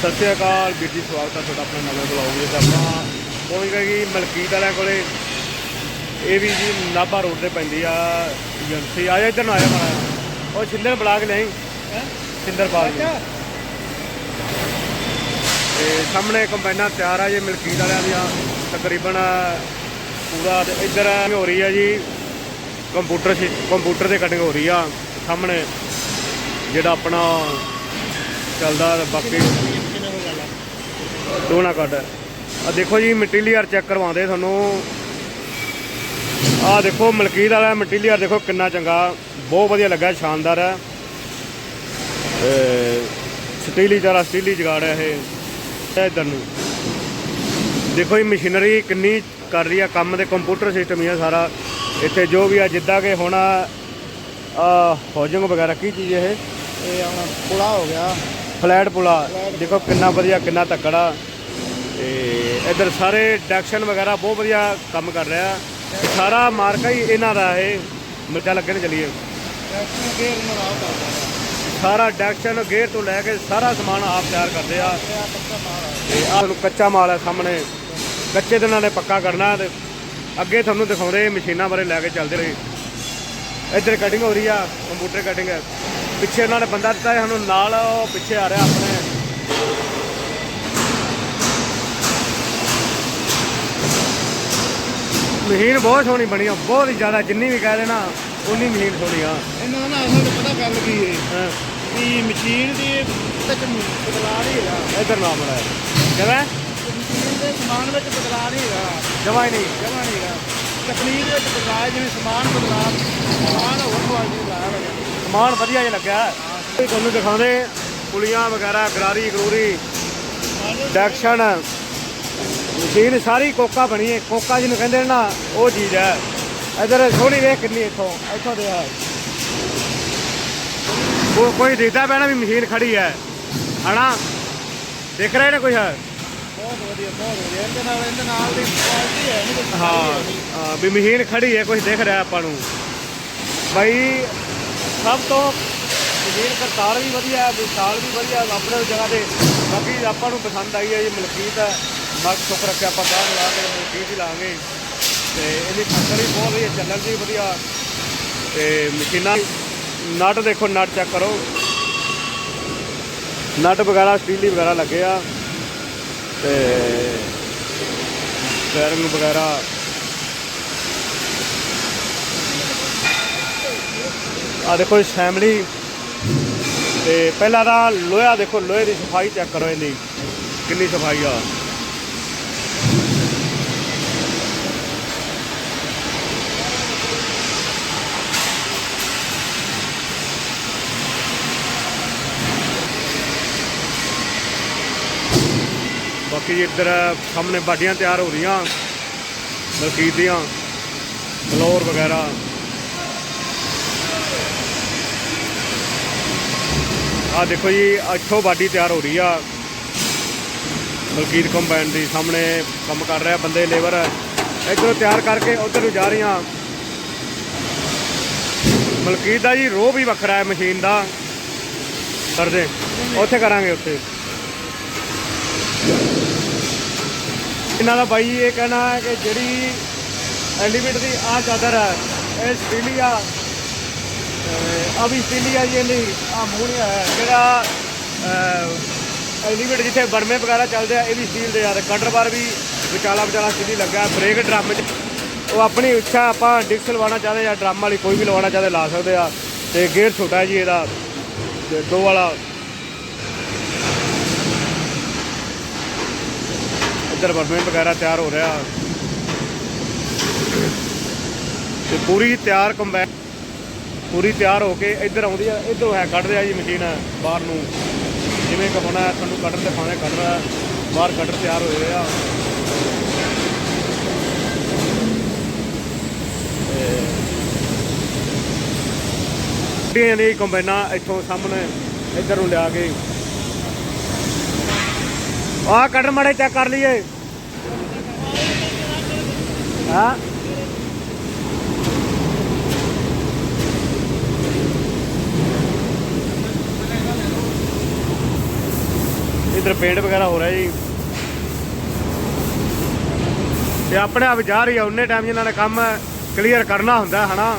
ਸਤਿ ਸ਼੍ਰੀ ਅਕਾਲ ਵੀਰ ਜੀ ਸਵਾਗਤ ਹੈ ਤੁਹਾਡਾ ਆਪਣੇ ਨਵੇਂ ਬਲੌਗ ਵਿੱਚ। ਆਪਾਂ ਪਹੁੰਚ ਗਏ ਜੀ ਮਲਕੀਤ ਵਾਲਿਆਂ ਕੋਲੇ। ਇਹ ਵੀ ਜੀ ਨਾਭਾ ਰੋਡ ਤੇ ਪੈਂਦੀ ਆ ਏਜੰਸੀ। ਆ ਜਾ ਇੱਧਰ ਨੂੰ ਆਇਆ ਮਾਰਾ ਉਹ ਛਿੰਦਰ ਬੁਲਾ ਕੇ ਲਿਆਈ ਛਿੰਦਰ ਪਾਲ ਜੀ ਤੇ ਸਾਹਮਣੇ ਕੰਬਾਈਨਾਂ ਤਿਆਰ ਆ ਜੀ ਮਲਕੀਤ ਵਾਲਿਆਂ ਦੀਆਂ। ਤਕਰੀਬਨ ਪੂਰਾ ਤੇ ਇੱਧਰ ਹੋ ਰਹੀ ਆ ਜੀ। ਕੰਪਿਊਟਰ ਕੰਪਿਊਟਰ ਤੇ ਕਟਿੰਗ ਹੋ ਰਹੀ ਆ ਸਾਹਮਣੇ। ਜਿਹੜਾ ਆਪਣਾ ਚੱਲਦਾ ਬਾਕੀ ਦੋਨਾ ਕੱਢ। ਆ ਦੇਖੋ ਜੀ, ਮਟੀਰੀਅਲ ਚੈੱਕ ਕਰਵਾਉਂਦੇ ਤੁਹਾਨੂੰ। ਆ ਦੇਖੋ, ਮਲਕੀਤ ਵਾਲਾ ਮਟੀਰੀਅਲ ਦੇਖੋ ਕਿੰਨਾ ਚੰਗਾ, ਬਹੁਤ ਵਧੀਆ ਲੱਗਾ, ਸ਼ਾਨਦਾਰ ਹੈ। ਸਟੀਲੀ ਚਾਰਾ ਸਟੀਲੀ ਜਗਾੜ ਹੈ ਇਹ ਇਹ ਇੱਧਰ ਨੂੰ। ਦੇਖੋ ਜੀ, ਮਸ਼ੀਨਰੀ ਕਿੰਨੀ ਕਰ ਰਹੀ ਆ, ਕੰਮ ਦੇ ਕੰਪਿਊਟਰ ਸਿਸਟਮ ਹੀ ਆ ਸਾਰਾ। ਇੱਥੇ ਜੋ ਵੀ ਆ, ਜਿੱਦਾਂ ਕਿ ਹੁਣ ਆ ਹੋਜਿੰਗ ਵਗੈਰਾ, ਕੀ ਚੀਜ਼ ਇਹ? ਇਹ ਆਪਣਾ ਪੁਲਾ ਹੋ ਗਿਆ। ਫਲੈਟ ਪੁਲਾ, ਦੇਖੋ ਕਿੰਨਾ ਵਧੀਆ, ਕਿੰਨਾ ਤਕੜਾ। ਤੇ ਇੱਧਰ ਸਾਰੇ ਡੈਕਸ਼ਨ ਵਗੈਰਾ ਬਹੁਤ ਵਧੀਆ ਕੰਮ ਕਰ ਰਿਹਾ। ਇਹ ਸਾਰਾ ਮਾਰਕਾ ਹੀ ਇਹਨਾਂ ਦਾ ਇਹ, ਮਿਰਚਾ ਲੱਗੇ ਨੇ ਚਲੀਏ ਸਾਰਾ ਡੈਕਸ਼ਨ ਗੇਅਰ ਤੋਂ ਲੈ ਕੇ ਸਾਰਾ ਸਮਾਨ ਆਪ ਤਿਆਰ ਕਰਦੇ ਆ। ਇਹ ਆ ਪੱਕਾ ਤੇ ਆਹ ਤੁਹਾਨੂੰ ਕੱਚਾ ਮਾਲ ਹੈ ਸਾਹਮਣੇ। ਕੱਚੇ ਦੇ ਨੇ ਪੱਕਾ ਕਰਨਾ ਤੇ ਅੱਗੇ ਤੁਹਾਨੂੰ ਦਿਖਾਉਂਦੇ ਮਸ਼ੀਨਾਂ ਬਾਰੇ ਲੈ ਕੇ ਚੱਲਦੇ ਰਹੇ। ਇੱਧਰ ਕਟਿੰਗ ਹੋ ਰਹੀ ਆ, ਕੰਪਿਊਟਰ ਕਟਿੰਗ ਹੈ ਪਿੱਛੇ ਇਹਨਾਂ ਨੇ ਬੰਦਾ ਦਿੱਤਾ ਹੈ ਸਾਨੂੰ ਨਾਲ ਉਹ ਪਿੱਛੇ ਆ ਰਿਹਾ ਆਪਣੇ। ਮਸ਼ੀਨ ਬਹੁਤ ਸੋਹਣੀ ਬਣੀ ਆ ਬਹੁਤ ਹੀ ਜ਼ਿਆਦਾ ਜਿੰਨੀ ਵੀ ਕਹਿ ਦੇਣਾ ਉਨੀ ਮਸ਼ੀਨ ਸੋਹਣੀ ਆ। ਇਹਨਾਂ ਦਾ ਨਾ ਅਸਲ ਵਿੱਚ ਪਤਾ ਗੱਲ ਕੀ ਹੈ ਹਾਂ, ਵੀ ਮਸ਼ੀਨ ਦੀ ਵਿੱਚ ਬਦਲਾਅ ਨਹੀਂ ਹੈਗਾ। ਇੱਧਰ ਨਾਮ ਹੈ ਕਿਵੇਂ? ਮਸ਼ੀਨ ਦੇ ਸਮਾਨ ਵਿੱਚ ਬਦਲਾਅ ਨਹੀਂ ਹੈਗਾ। ਜਮਾ ਹੀ ਨਹੀਂ। ਜਮਾ ਨਹੀਂ ਹੈਗਾ। ਤਕਨੀਕ ਵਿੱਚ ਬਦਲਾਅ ਹੈ, ਜਿਵੇਂ ਸਮਾਨ ਬਦਲਾਅ ਸਮਾਨ ਹੋਰ ਕੁਆਲਿਟੀ ਦਾ ਹੋਇਆ ਸਮਾਨ ਵਧੀਆ ਜਿਹਾ ਲੱਗਿਆ। ਤੁਹਾਨੂੰ ਦਿਖਾਉਂਦੇ ਪੁਲੀਆਂ ਵਗੈਰਾ ਗਰਾਰੀ ਗਰੂਰੀ ਡੈਕਸ਼ਨ ਮਸ਼ੀਨ ਸਾਰੀ ਕੋਕਾ ਬਣੀ ਹੈ। ਕੋਕਾ ਜਿਹਨੂੰ ਕਹਿੰਦੇ ਨੇ ਉਹ ਚੀਜ਼ ਹੈ। ਇਧਰ ਸੋਹਣੀ ਵੇਖ ਕਿੰਨੀ ਇੱਥੋਂ ਇੱਥੋਂ ਦੇ ਆ। ਕੋ ਕੋਈ ਦੇਖਦਾ ਨਾ ਵੀ ਮਸ਼ੀਨ ਖੜੀ ਹੈ। ਹਨਾ? ਦੇਖ ਰਹੇ ਨੇ ਕੋਈ ਹੈ? ਬਹੁਤ ਵਧੀਆ ਬਹੁਤ ਵਧੀਆ। ਇਹਦੇ ਨਾਲ ਇਹਦੇ ਨਾਲ ਦੀ ਕੁਆਲਿਟੀ ਹੈ ਨਹੀਂ ਕੋਈ ਹਾਂ। ਹਾਂ, ਵੀ ਮਸ਼ੀਨ ਖੜੀ ਹੈ ਕੁਝ ਦਿਖ ਰਿਹਾ ਆਪਾਂ ਨੂੰ। ਬਾਈ ਸਭ ਤੋਂ ਮਸ਼ੀਨ ਕਰਤਾਰ ਵੀ ਵਧੀਆ ਹੈ ਵਿਸ਼ਾਲ ਵੀ ਵਧੀਆ ਹੈ, ਆਪਣੇ ਜਗ੍ਹਾ ਤੇ ਬਾਕੀ ਆਪਾਂ ਨੂੰ ਪਸੰਦ ਆਈ ਹੈ ਜੀ ਮਲਕੀਤ ਹੈ। ਮੱਕ ਸੁੱਖ ਰੱਖਿਆ ਆਪਾਂ ਬਾਹਰ ਲਾ ਕੇ ਮਲਕੀਤ ਹੀ ਲਾਂਗੇ। ਤੇ ਇਹਦੀ ਫਸਲ ਵੀ ਬਹੁਤ ਵਧੀਆ ਚੱਲਣ ਦੀ ਵਧੀਆ। ਤੇ ਮਸ਼ੀਨਾਂ ਨਟ ਦੇਖੋ ਨਟ ਚੈੱਕ ਕਰੋ। ਨਟ ਵਗੈਰਾ ਸਟੀਲੀ ਵਗੈਰਾ ਲੱਗੇ ਆ। ਤੇ ਬੈਰਿੰਗ ਵਗੈਰਾ। ਆ ਦੇਖੋ ਫੈਮਿਲੀ ਤੇ ਪਹਿਲਾਂ ਤਾਂ ਲੋਹਾ ਦੇਖੋ, ਲੋਹੇ ਦੀ ਸਫ਼ਾਈ ਚੈੱਕ ਕਰੋ ਇਹਦੀ ਕਿੰਨੀ ਸਫ਼ਾਈ ਆ। ਬਾਕੀ ਇੱਧਰ ਸਾਹਮਣੇ ਬਾਡੀਆਂ ਤਿਆਰ ਹੋ ਰਹੀਆਂ। ਮਲਕੀਤ ਦੀਆਂ। ਫਲੋਰ ਵਗੈਰਾ। ਆ ਦੇਖੋ ਜੀ, ਇੱਥੋਂ ਬਾਡੀ ਤਿਆਰ ਹੋ ਰਹੀ ਆ। ਮਲਕੀਤ ਕੰਬਾਈਨ ਦੀ ਸਾਹਮਣੇ ਕੰਮ ਕਰ ਰਿਹਾ, ਬੰਦੇ, ਲੇਬਰ। ਇੱਧਰੋਂ ਤਿਆਰ ਕਰਕੇ ਉਧਰ ਨੂੰ ਜਾ ਰਹੀਆਂ। ਮਲਕੀਤ ਦਾ ਜੀ, ਰੋਹ ਵੀ ਵੱਖਰਾ ਹੈ, ਮਸ਼ੀਨ ਦਾ। ਕਰਦੇ ਉੱਥੇ ਕਰਾਂਗੇ ਉੱਥੇ। ਇਹਨਾਂ ਦਾ ਬਾਈ ਇਹ ਕਹਿਣਾ ਹੈ ਕਿ ਜਿਹੜੀ ਐਲੀਵੇਟ ਦੀ ਆ ਚਾਦਰ ਹੈ, ਇਹ ਸਟੀਲੀ ਆ। ਆ ਵੀ ਸਟੀਲੀ ਆ ਆ ਮੂਹਣਿਆ ਜਿਹੜਾ ਐਲੀਵੇਟ ਜਿੱਥੇ ਬਰਮੇ ਵਗੈਰਾ ਚੱਲਦੇ ਆ, ਇਹ ਵੀ ਸਟੀਲ ਦੇ ਆ। ਤੇ ਕਟਰ ਬਾਰ ਵੀ ਵਿਚਾਲਾ ਵਿਚਾਲਾ ਸਟੀਲੀ ਲੱਗਾ ਬ੍ਰੇਕ ਡਰਮ ਚ ਉਹ ਆਪਣੀ ਇੱਛਾ ਆਪਾਂ ਡਿਕਸ ਲਵਾਉਣਾ ਚਾਹਦੇ ਜਾਂ ਡਰਮ ਵਾਲੀ ਕੋਈ ਵੀ ਲਵਾਉਣਾ ਚਾਹਦੇ ਲਾ ਸਕਦੇ ਆ। ਤੇ ਗੇਅਰ ਛੋਟਾ ਜੀ ਇਹਦਾ। ਤੇ ਦੋ ਵਾਲਾ। ਇੱਧਰ ਬਰਮੇ ਵਗੈਰਾ ਤਿਆਰ ਹੋ ਰਿਹਾ। ਤੇ ਪੂਰੀ ਤਿਆਰ ਕੰਬਾਈਨ ਪੂਰੀ ਤਿਆਰ ਹੋ ਕੇ ਇੱਧਰ ਆਉਂਦੀ ਆ, ਇੱਧਰੋਂ ਹੈ ਕੱਢ ਰਿਹਾ ਜੀ ਮਸ਼ੀਨ ਬਾਹਰ ਨੂੰ। ਜਿਵੇਂ ਕਿ ਹੁਣ ਤੁਹਾਨੂੰ ਕਟਰ ਦਿਖਾਉਣੇ ਕੱਢ ਰਿਹਾ, ਬਾਹਰ ਕਟਰ ਤਿਆਰ ਹੋਏ ਹੋਏ ਆ। ਡੀਆਂ ਨੇ ਕੰਬਾਈਨਾਂ ਇੱਥੋਂ ਸਾਹਮਣੇ ਇੱਧਰ ਨੂੰ ਲਿਆ ਕੇ। ਆਹ ਕਟਰ ਮਾੜੇ ਚੈੱਕ ਕਰ ਲਈਏ। ਹਾਂ? ਇੱਧਰ ਪੇਂਟ ਵਗੈਰਾ ਹੋ ਰਿਹਾ ਜੀ। ਤੇ ਆਪਣੇ ਆਪ ਜਾ ਰਹੀ ਆ ਉਹਨੇ ਟਾਈਮ ਜਿਨ੍ਹਾਂ ਨੇ ਕੰਮ ਕਲੀਅਰ ਕਰਨਾ ਹੁੰਦਾ ਹਨਾ।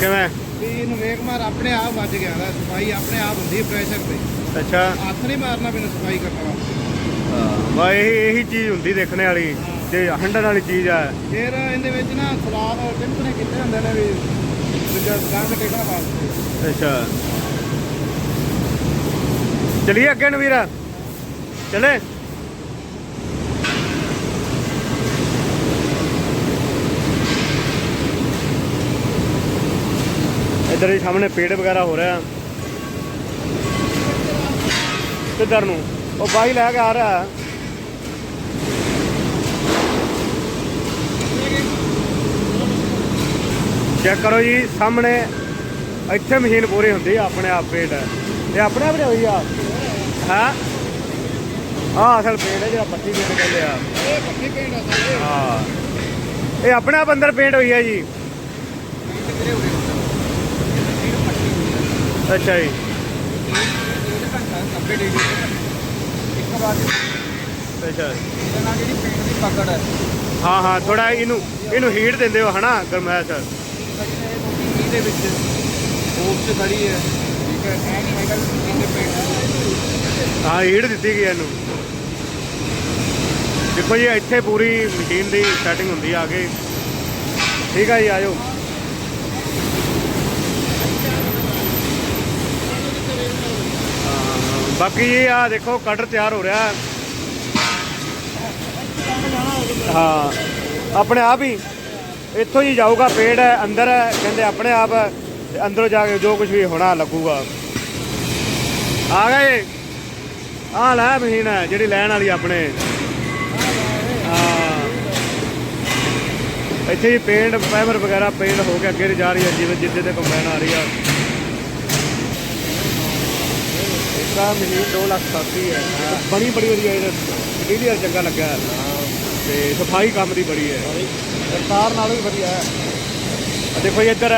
ਕਿਵੇਂ? ਵੀ ਇਹਨੂੰ ਵੇਖ ਮਾਰ ਆਪਣੇ ਆਪ ਵੱਜ ਗਿਆ ਦਾ ਸਫ਼ਾਈ ਆਪਣੇ ਆਪ ਹੁੰਦੀ ਹੈ ਪ੍ਰੈਸ਼ਰ ਤੇ। ਅੱਛਾ। ਹੱਥ ਨਹੀਂ ਮਾਰਨਾ ਮੈਨੂੰ ਸਫ਼ਾਈ ਕਰਨ ਵਾਸਤੇ ਵਾ ਇਹੀ ਇਹੀ ਚੀਜ਼ ਹੁੰਦੀ ਦੇਖਣੇ ਵਾਲੀ ਜੇ ਹੰਡਣ ਵਾਲੀ ਚੀਜ਼ ਆ। ਫਿਰ ਇਹਦੇ ਵਿੱਚ ਨਾ ਸਲਾਬ ਟਿੰਪਨੇ ਕੀਤੇ ਹੁੰਦੇ ਨੇ ਵੀ ਦੂਜਾ ਗੰਦ ਟੇਕਣ ਵਾਸਤੇ ਅੱਛਾ। ਚਲਿਏ ਅੱਗੇ ਨੂੰ ਵੀਰਾ। ਚਲੇ। ਇੱਧਰ ਹੀ ਸਾਹਮਣੇ ਪੇੜ ਵਗੈਰਾ ਹੋ ਰਿਹਾ। ਕਿੱਧਰ ਨੂੰ? ਉਹ ਬਾਈ ਲੈ ਕੇ ਆ ਰਿਹਾ। ਚੈੱਕ ਕਰੋ ਜੀ ਸਾਹਮਣੇ ਇੱਥੇ ਮਸ਼ੀਨ ਪੂਰੀ ਹੁੰਦੀ ਆ ਆਪਣੇ ਆਪ ਪੇੜ ਇਹ ਆਪਣੇ ਆਪ ਹੋਈ ਆ ਹਾਂ? ਆ ਅਸਲ ਪੇੜ ਹੈ ਜਿਹੜਾ ਪੱਟੀ ਪੇੜ ਕਹਿੰਦੇ ਆ। ਇਹ ਪੱਕੀ ਪੇਂਟ ਆ ਹਾਂ। ਇਹ ਆਪਣੇ ਆਪ ਅੰਦਰ ਪੇਂਟ ਹੋਈ ਹੈ ਜੀ। ਅੱਛਾ ਜੀ। ਅੱਛਾ ਜਿਹੜੀ ਪੇਂਟ ਦੀ ਪਕੜ ਹੈ ਹਾਂ ਹਾਂ ਥੋੜਾ ਇਹਨੂੰ ਇਹਨੂੰ ਹੀਟ ਦਿੰਦੇ ਹੋ ਹਨਾ ਗਰਮੈਸ਼ ਦੇ ਵਿੱਚ ਹੋਪ ਚ ਖੜੀ ਹੈ। ਠੀਕ ਹੈ ਐ ਨਹੀਂ ਹੈਗਾ ਕਿ ਇਹਦੇ ਹਾਂ ਹੀਟ ਦਿੱਤੀ ਗਈ ਇਹਨੂੰ। ਦੇਖੋ ਜੀ, ਇੱਥੇ ਪੂਰੀ ਮਸ਼ੀਨ ਦੀ ਸੈਟਿੰਗ ਹੁੰਦੀ ਆ ਕੇ। ਠੀਕ ਆ ਜੀ ਆਜੋ ਬਾਕੀ ਇਹ ਆ ਦੇਖੋ ਕਟਰ ਤਿਆਰ ਹੋ ਰਿਹਾ। ਹਾਂ, ਆਪਣੇ ਆਪ ਹੀ। ਇੱਥੋਂ ਹੀ ਜਾਊਗਾ, ਪੇੜ ਹੈ, ਅੰਦਰ ਹੈ, ਕਹਿੰਦੇ ਆਪਣੇ ਆਪ ਤੇ ਅੰਦਰੋਂ ਜਾ ਕੇ ਜੋ ਕੁਝ ਵੀ ਹੋਣਾ ਲੱਗੂਗਾ। ਆ ਗਏ। ਆ ਲੈ ਮਸ਼ੀਨ ਹੈ, ਜਿਹੜੀ ਲੈਣ ਵਾਲੀ ਆਪਣੇ। ਇੱਥੇ ਹੀ ਪੇਂਟ ਪੈਮਰ ਵਗੈਰਾ ਪੇਂਟ ਹੋ ਕੇ ਅੱਗੇ ਨੂੰ ਜਾ ਰਹੀ ਹੈ, ਜਿਵੇਂ ਜਿੱਦੇ ਤੇ ਕੰਬਾਈਨ ਆ ਰਹੀ ਆ। ਇਸਦਾ ਮਸ਼ੀਨ 2 ਲੱਖ 87 ਹੈ। ਬਣੀ ਬੜੀ ਵਧੀਆ ਇਹ ਮਟੀਰੀਅਲ ਚੰਗਾ ਲੱਗਾ ਤੇ ਸਫ਼ਾਈ ਕੰਮ ਦੀ ਬੜੀ ਹੈ। ਸਰਕਾਰ ਨਾਲੋਂ ਵੀ ਵਧੀਆ ਹੈ। ਆ ਦੇਖੋ ਜੀ ਇੱਧਰ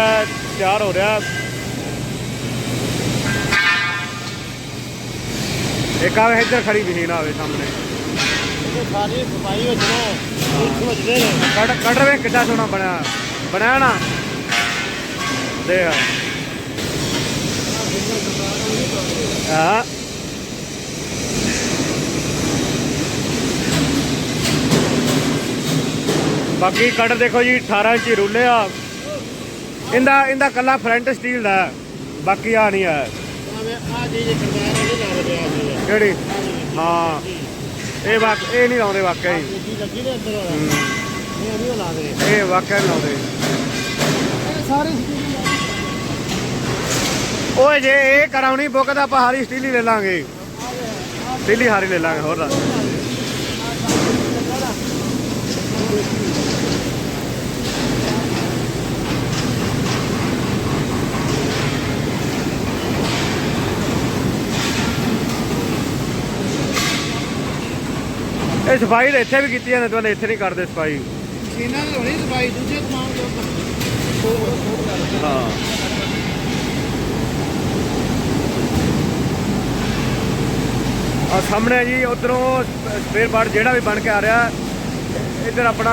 ਤਿਆਰ ਹੋ ਰਿਹਾ। ਇੱਕ ਆਵੇ ਇੱਧਰ ਖੜੀ ਮਸ਼ੀਨ ਆਵੇ ਸਾਹਮਣੇ। ਸਾਰੀ ਸਫ਼ਾਈ ਵਿੱਚ ਨਾ ਸਮਝਦੇ ਨੇ। ਕੱਢ ਕੱਢ ਵੇ ਕਿੱਡਾ ਸੋਹਣਾ ਬਣਿਆ ਬਣਿਆ ਨਾ। ਦੇਖ। ਹਾਂ ਬਾਕੀ ਕੱਢ ਦੇਖੋ ਜੀ 18 ਇੰਚੀ ਰੁੱਲੇ ਆ। ਇਹਦਾ ਇਹਦਾ ਕੱਲਾ ਫਰੰਟ ਸਟੀਲ ਦਾ ਬਾਕੀ ਆ ਨਹੀਂ ਆ ਦੇ ਕਿਹੜੀ? ਹਾਂ ਇਹ ਵਾਕ ਇਹ ਨਹੀਂ ਲਾਉਂਦੇ ਵਾਕਿਆ ਹੀ। ਜੀ ਲੱਗੀ ਦੇ ਅੰਦਰ ਵਾਲਾ ਹੂੰ, ਇਹ ਦੇ। ਵਾਕਿਆ ਨਹੀਂ ਲਾਉਂਦੇ। ਓਏ ਜੇ ਇਹ ਕਰਾਉਣੀ ਬੁੱਕ ਤਾਂ ਆਪਾਂ ਹਾਰੀ ਸਟੀਲ ਹੀ ਲੈ ਲਾਂਗੇ। ਸਟੀਲ ਹੀ ਹਾਰੀ ਲੈ ਲਾਂਗੇ ਹੋਰ ਦੱਸ। ਇਹ ਸਫ਼ਾਈ ਤਾਂ ਇੱਥੇ ਵੀ ਕੀਤੀ ਜਾਂਦੇ ਤੁਹਾਨੂੰ ਇੱਥੇ ਨਹੀਂ ਕਰਦੇ ਸਫ਼ਾਈ। ਮਸ਼ੀਨਾਂ ਦੀ ਹੋਣੀ ਸਫ਼ਾਈ ਦੂਜੇ ਸਮਾਨ ਦੇ ਉੱਪਰ। ਹਾਂ ਆ ਸਾਹਮਣੇ ਜੀ ਉਧਰੋਂ ਸਪੇਅਰ ਪਾਰਟ ਜਿਹੜਾ ਵੀ ਬਣ ਕੇ ਆ ਰਿਹਾ ਇੱਧਰ ਆਪਣਾ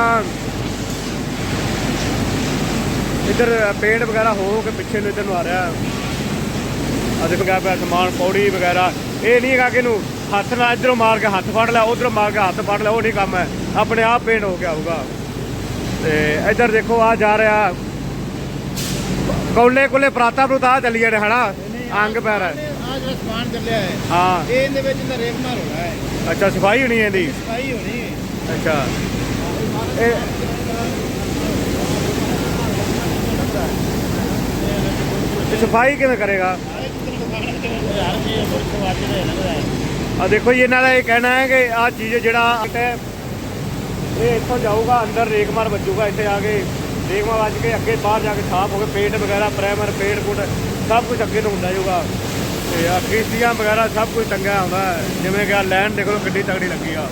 ਇੱਧਰ ਪੇਂਟ ਵਗੈਰਾ ਹੋ ਕੇ ਪਿੱਛੇ ਨੂੰ ਇੱਧਰ ਨੂੰ ਆ ਰਿਹਾ। ਆ ਦੇਖੋ ਕਿਆ ਪਿਆ ਸਮਾਨ ਪੌੜੀ ਵਗੈਰਾ ਇਹ ਨਹੀਂ ਹੈਗਾ ਕਿ ਇਹਨੂੰ ਹੱਥ ਨਾਲ ਇੱਧਰੋਂ ਮਾਰ ਕੇ ਹੱਥ ਫੜ ਲਿਆ ਉਧਰੋਂ ਮਾਰ ਕੇ ਹੱਥ ਫੜ ਲਿਆ ਉਹ ਨਹੀਂ ਕੰਮ ਹੈ। ਆਪਣੇ ਆਪ ਪੇਂਟ ਹੋ ਕੇ ਆਊਗਾ ਤੇ ਇੱਧਰ ਦੇਖੋ ਆ ਜਾ ਰਿਹਾ। ਕੌਲੇ ਕੋਲੇ ਪ੍ਰਾਤਾ ਪ੍ਰੂਤਾ ਚੱਲੀ ਜਾਂਦੇ ਹਨਾ? ਅੰਗ ਪੈਰ ਆ ਜਿਹੜਾ ਸਮਾਨ ਚੱਲਿਆ ਹੈ ਹਾਂ। ਇਹ ਇਹਦੇ ਵਿੱਚ ਤਾਂ ਰੇਕ ਮਾਰ ਹੋਣਾ ਹੈ। ਅੱਛਾ ਸਫ਼ਾਈ ਹੋਣੀ ਇਹਦੀ? ਸਫ਼ਾਈ ਹੋਣੀ ਹੈ। ਅੱਛਾ। ਇਹ ਸਫ਼ਾਈ ਕਿਵੇਂ ਕਰੇਗਾ? ਯਾਰ ਜੀ ਇਹ ਬਹੁਤ ਸਵਾਦ ਹੈ। ਲੱਗਦਾ ਆ ਦੇਖੋ ਜੀ, ਇਹਨਾਂ ਦਾ ਇਹ ਕਹਿਣਾ ਹੈ ਕਿ ਆ ਚੀਜ਼ ਜਿਹੜਾ ਹੈ, ਇਹ ਇੱਥੋਂ ਜਾਊਗਾ, ਅੰਦਰ ਰੇਗਮਾਰ ਵੱਜੂਗਾ, ਇੱਥੇ ਆ ਕੇ ਰੇਗਮਾਰ ਵੱਜ ਕੇ ਅੱਗੇ ਬਾਹਰ ਜਾ ਕੇ ਸਾਫ਼ ਹੋ ਕੇ ਪੇਟ ਵਗੈਰਾ, ਪ੍ਰਾਈਮਰ ਪੇਟ ਕੁੱਟ, ਸਭ ਕੁਝ ਅੱਗੇ ਨੂੰ ਹੁੰਦਾ ਜਾਊਗਾ। ਤੇ ਆ ਕਿਸ਼ਤੀਆਂ ਵਗੈਰਾ ਸਭ ਕੁਝ ਟੰਗਿਆ ਹੁੰਦਾ ਜਿਵੇਂ ਕਿ ਆ ਲੈਂਡ ਦੇਖ ਲਓ ਕਿੱਡੀ ਤਗੜੀ ਲੱਗੀ ਆ।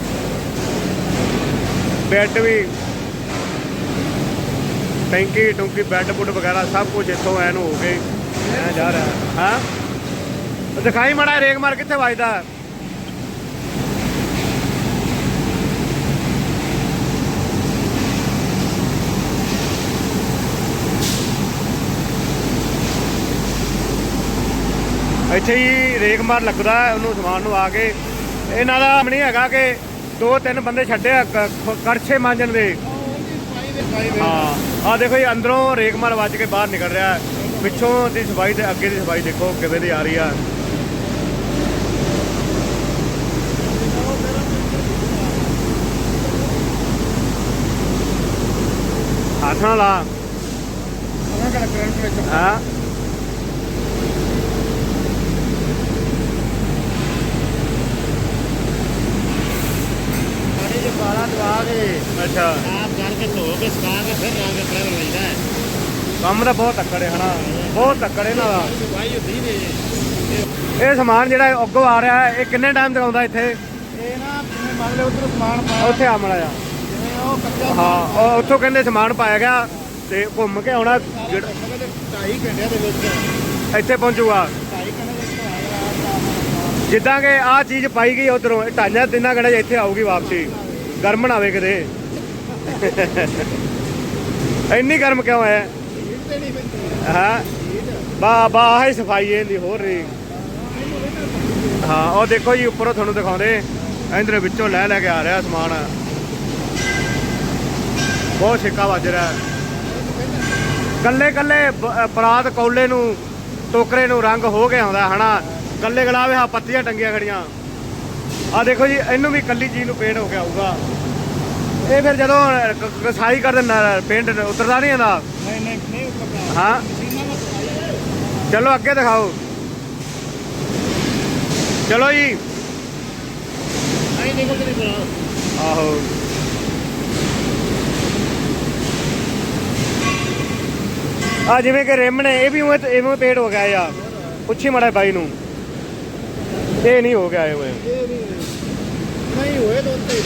ਬੈੱਡ ਵੀ, ਟੈਂਕੀ, ਟੁੰਕੀ, ਬੈੱਡ ਬੁੱਡ ਵਗੈਰਾ ਸਭ ਕੁਝ ਇੱਥੋਂ ਐਨ ਹੋ ਕੇ ਐ ਜਾ ਰਿਹਾ। ਹਾਂ? ਦਿਖਾਈ ਮੜਾ ਰੇਗ ਮਾਰ ਕਿੱਥੇ ਵੱਜਦਾ ਇੱਥੇ ਹੀ ਰੇਗ ਮਾਰ ਲੱਗਦਾ ਹੈ ਉਹਨੂੰ ਸਮਾਨ ਨੂੰ ਆ ਕੇ। ਇਹਨਾਂ ਦਾ ਨਹੀਂ ਹੈਗਾ ਕਿ ਦੋ ਤਿੰਨ ਬੰਦੇ ਛੱਡੇ ਆ ਕ- ਖ- ਕੜਛੇ ਮਾਂਜਣ ਦੇ। ਹਾਂ। ਆ ਦੇਖੋ ਜੀ ਅੰਦਰੋਂ ਮਾਰ ਵੱਜ ਕੇ ਬਾਹਰ ਨਿਕਲ ਰਿਹਾ ਹੈ। ਪਿੱਛੋਂ ਦੀ ਸਫ਼ਾਈ ਤੇ ਅੱਗੇ ਦੀ ਸਫ਼ਾਈ ਦੇਖੋ ਕਿਵੇਂ ਦੀ ਆ ਰਹੀ ਆ। ਹੱਥ ਨਾਲ ਵਿੱਚ ਹਾਂ। ਪਾਲਾ ਦਵਾ ਕੇ। ਅੱਛਾ। ਸਾਫ਼ ਕਰਕੇ ਧੋ ਕੇ ਸੁਕਾ ਕੇ ਫਿਰ ਰੰਗ ਲਈਦਾ ਹੈ। ਕੰਮ ਤਾਂ ਬਹੁਤ ਤੱਕੜ ਹੈ ਹਨਾ। ਬਹੁਤ ਤੱਕੜ ਇਹਨਾਂ ਦਾ। ਦਵਾਈ ਹੁੰਦੀ ਨੇ ਇਹ। ਸਮਾਨ ਜਿਹੜਾ ਅੱਗੋਂ ਆ ਰਿਹਾ ਹੈ ਇਹ ਕਿੰਨੇ ਟਾਈਮ ਤੱਕ ਇੱਥੇ? ਇਹ ਨਾ ਜਿਵੇਂ ਮੰਨ ਲਓ ਉਧਰ ਸਮਾਨ ਪਾਇਆ। ਉੱਥੇ ਆ ਜਾ ਜਿਵੇਂ ਉਹ ਕੱਚਾ ਹਾਂ ਉਹ ਉੱਥੋਂ ਕਹਿੰਦੇ ਸਮਾਨ ਪਾਇਆ ਗਿਆ ਤੇ ਘੁੰਮ ਕੇ ਆਉਣਾ ਜਿਹੜਾ- ਢਾਈ ਘੰਟਿਆਂ ਦੇ ਵਿੱਚ। ਇੱਥੇ ਪਹੁੰਚੂਗਾ। ਦੇ ਜਿੱਦਾਂ ਕਿ ਆਹ ਚੀਜ਼ ਪਾਈ ਗਈ ਉਧਰੋਂ ਇਹ ਢਾਈਆਂ ਤਿੰਨਾਂ ਘੰਟੇ ਇੱਥੇ ਆਊਗੀ ਵਾਪਸੀ। ਗਰਮ ਨਾ ਆਵੇ ਕਿਤੇ ਇੰਨੀ ਗਰਮ ਕਿਉਂ ਹੈ? ਹਾਂ। ਬਾ ਬਾ, ਆਹ ਸਫ਼ਾਈ ਇਹਦੀ ਹੋਰ ਨਹੀਂ। ਹਾਂ, ਉਹ ਦੇਖੋ ਜੀ, ਉੱਪਰੋਂ ਤੁਹਾਨੂੰ ਦਿਖਾਉਂਦੇ। ਇਧਰ ਵਿੱਚੋਂ ਲੈ ਲੈ ਕੇ ਆ ਰਿਹਾ ਸਮਾਨ। ਬਹੁਤ ਛਿੱਕਾ ਵੱਜ ਰਿਹਾ। ਕੱਲੇ ਕੱਲੇ ਪਰਾਤ ਕੌਲੇ ਨੂੰ, ਟੋਕਰੇ ਨੂੰ ਰੰਗ ਹੋ ਕੇ ਆਉਂਦਾ ਹਨਾ? ਕੱਲੇ ਗਲਾਵੇ ਆ ਪੱਤੀਆਂ ਟੰਗੀਆਂ ਖੜੀਆਂ। ਆ ਦੇਖੋ ਜੀ ਇਹਨੂੰ ਵੀ ਕੱਲੀ ਚੀਜ਼ ਨੂੰ ਪੇਂਟ ਹੋ ਕੇ ਆਊਗਾ ਇਹ ਫਿਰ ਜਦੋਂ ਕਸਾਈ ਕਰਦੇ ਨ- ਪੇਂਟ ਉਤਰਦਾ ਨਹੀਂ ਆਂਦਾ ਨਹੀਂ ਨਹੀਂ ਨਹੀਂ ਉੱਪਰ ਹਾਂ। ਚਲੋ ਅੱਗੇ ਦਿਖਾਓ। ਚਲੋ ਜੀ। ਆਈ ਆਹੋ। ਆ ਜਿਵੇਂ ਕਿ ਰਿਮ ਨੇ ਇਹ ਵੀ ਉਵੇਂ ਪੇੜ ਹੋ ਗਿਆ ਆ। ਪੁੱਛੀ ਮੜਾ ਬਾਈ ਨੂੰ। ਇਹ ਨਹੀਂ ਹੋ ਗਿਆ ਇਹ ਉਵੇਂ। ਇਹ ਨਹੀਂ। ਨਹੀਂ ਹੋਏ ਤਾਂ ਉੱਤੇ ਹੀ